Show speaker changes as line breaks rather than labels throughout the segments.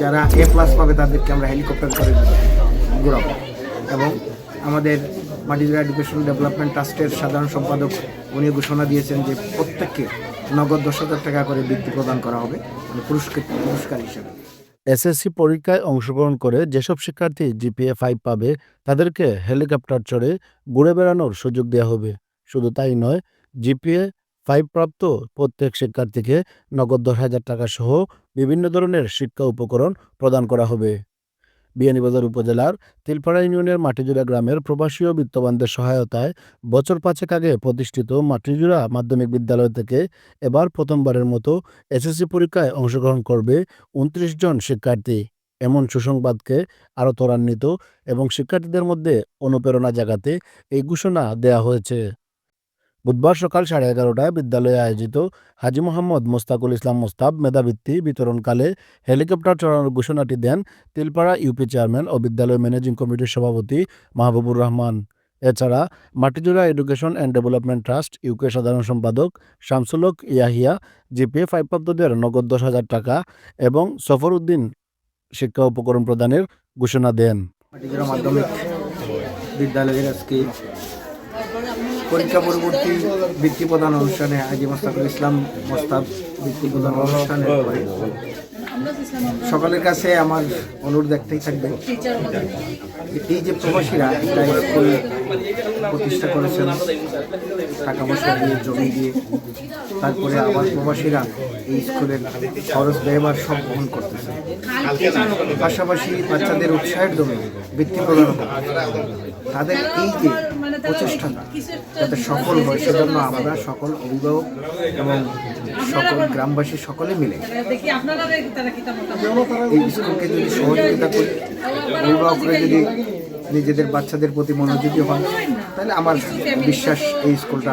যারা এ প্লাস পাবে তাদেরকে আমরা হেলিকপ্টার করে ঘোরাবো এবং আমাদের মাটিজোড়া এডুকেশন ডেভেলপমেন্ট ট্রাস্টের সাধারণ সম্পাদক, উনি ঘোষণা দিয়েছেন যে প্রত্যেককে নগদ দশ হাজার টাকা করে বৃত্তি প্রদান করা হবে মানে পুরস্কার পুরস্কার হিসেবে।
এসএসসি পরীক্ষায় অংশগ্রহণ করে যেসব শিক্ষার্থী জিপিএ ফাইভ পাবে, তাদেরকে হেলিকপ্টার চড়ে ঘুরে বেড়ানোর সুযোগ দেওয়া হবে। শুধু তাই নয় জিপিএ ফাইভ প্রাপ্ত প্রত্যেক শিক্ষার্থীকে নগদ দশ হাজার টাকা সহ বিভিন্ন ধরনের শিক্ষা উপকরণ প্রদান করা হবে। বিয়ানীবাজার উপজেলার তিলপাড়া ইউনিয়নের মাটিজুড়া গ্রামের প্রবাসী ও বিত্তবানদের সহায়তায় বছর পাঁচেক আগে প্রতিষ্ঠিত মাটিজুড়া মাধ্যমিক বিদ্যালয় থেকে এবার প্রথমবারের মতো এসএসসি পরীক্ষায় অংশগ্রহণ করবে উনত্রিশ জন শিক্ষার্থী। এমন সুসংবাদকে আরও ত্বরান্বিত এবং শিক্ষার্থীদের মধ্যে অনুপ্রেরণা জাগাতে এই ঘোষণা দেয়া হয়েছে। বুধবার সকাল সাড়ে এগারোটায় বিদ্যালয়ে আয়োজিত হাজি মোহাম্মদ মোস্তাকুল ইসলাম মোস্তাব মেধাবৃত্তি বিতরণকালে হেলিকপ্টার চড়ানোর ঘোষণাটি দেন তিলপাড়া ইউপি চেয়ারম্যান ও বিদ্যালয় ম্যানেজিং কমিটির সভাপতি মাহবুবুর রহমান। এছাড়া Matijora education and development trust UK সাধারণ সম্পাদক শামসুলক ইয়াহিয়া জিপিএ ফাইভ প্রাপ্তদের নগদ দশ হাজার টাকা এবং সফর উদ্দিন শিক্ষা উপকরণ প্রদানের ঘোষণা দেন।
মাধ্যমিক বিদ্যালয়ের পরীক্ষা পরবর্তী বৃত্তি প্রদান অনুষ্ঠানে হাজি মোস্তাকুল ইসলাম মোস্তাব বৃত্তি প্রদান অনুষ্ঠানে সকলের কাছে আমার অনুরোধ দেখতেই থাকবে। এই যে প্রবাসীরা প্রতিষ্ঠা করেছেন, টাকা পয়সা দিয়ে জমি দিয়ে, তারপরে আবার প্রবাসীরা এই স্কুলের খরচ ব্যয়বার সব বহন করতেছে পাশাপাশি বাচ্চাদের উৎসাহের জন্য বৃত্তি প্রদান। তাদের এই যে প্রচেষ্টাটা, যাতে সফল হয়, সেজন্য আমরা সকল অভিভাবক এবং সকল গ্রামবাসী সকলে মিলে এই স্কুলকে যদি সহযোগিতা করি, অভিভাবকরা যদি নিজেদের বাচ্চাদের প্রতি মনোযোগী হন তাহলে আমার বিশ্বাস এই স্কুলটা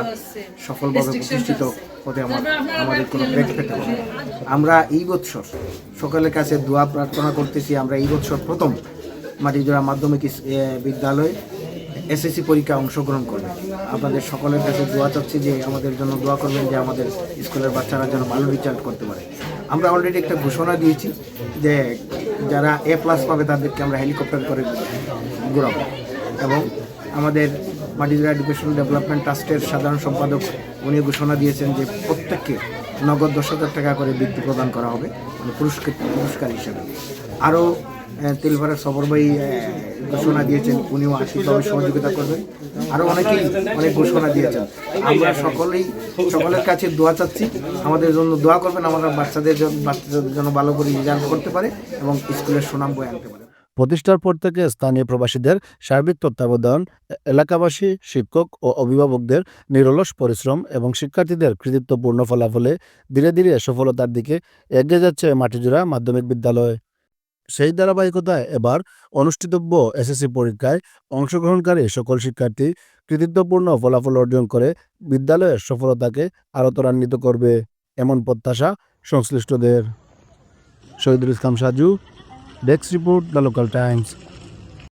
সফলভাবে প্রতিষ্ঠিত হতে আমার আমাদের কোনো হবে আমরা এই বৎসর সকলের কাছে দোয়া প্রার্থনা করতেছি আমরা এই বৎসর প্রথম মাটিজোড়া মাধ্যমিক বিদ্যালয়ে এসএসসি পরীক্ষায় অংশগ্রহণ করবে। আপনাদের সকলের কাছে দোয়া চাচ্ছি যে আমাদের জন্য দোয়া করবেন যে আমাদের স্কুলের বাচ্চারা যেন ভালো রেজাল্ট করতে পারে। আমরা অলরেডি একটা ঘোষণা দিয়েছি যে যারা এ প্লাস পাবে তাদেরকে আমরা হেলিকপ্টার করে ঘুরাব। এবং আমাদের মাটিজরা এডুকেশন ডেভেলপমেন্ট ট্রাস্টের সাধারণ সম্পাদক উনি ঘোষণা দিয়েছেন যে প্রত্যেককে নগদ দশ হাজার টাকা করে বৃত্তি প্রদান করা হবে মানে পুরস্কার পুরস্কার হিসেবে। আরও তেলভাড়ার সবরবাই ঘোষণা দিয়েছেন, উনিও আর্থিকভাবে সহযোগিতা করবেন। আরও অনেকেই অনেক ঘোষণা দিয়েছেন। আমরা সকলেই, সকলের কাছে দোয়া চাচ্ছি, আমাদের জন্য দোয়া করবেন, আমরা বাচ্চাদের বাচ্চাদের জন্য ভালো করে রেজাল্ট করতে পারে এবং স্কুলের সুনাম বয়ে আনতে পারে।
প্রতিষ্ঠার পর থেকে স্থানীয় প্রবাসীদের সার্বিক তত্ত্বাবধান এলাকাবাসী, শিক্ষক ও অভিভাবকদের নিরলস পরিশ্রম এবং শিক্ষার্থীদের কৃতিত্বপূর্ণ ফলাফলে ধীরে ধীরে সফলতার দিকে এগিয়ে যাচ্ছে মাটিজোড়া মাধ্যমিক বিদ্যালয়। সেই ধারাবাহিকতায় এবার অনুষ্ঠিতব্য এসএসসি পরীক্ষায় অংশগ্রহণকারী সকল শিক্ষার্থী কৃতিত্বপূর্ণ ফলাফল অর্জন করে বিদ্যালয়ের সফলতাকে আরও ত্বরান্বিত করবে এমন প্রত্যাশা সংশ্লিষ্টদের। Shahidul Islam Saju, desk report, the local times.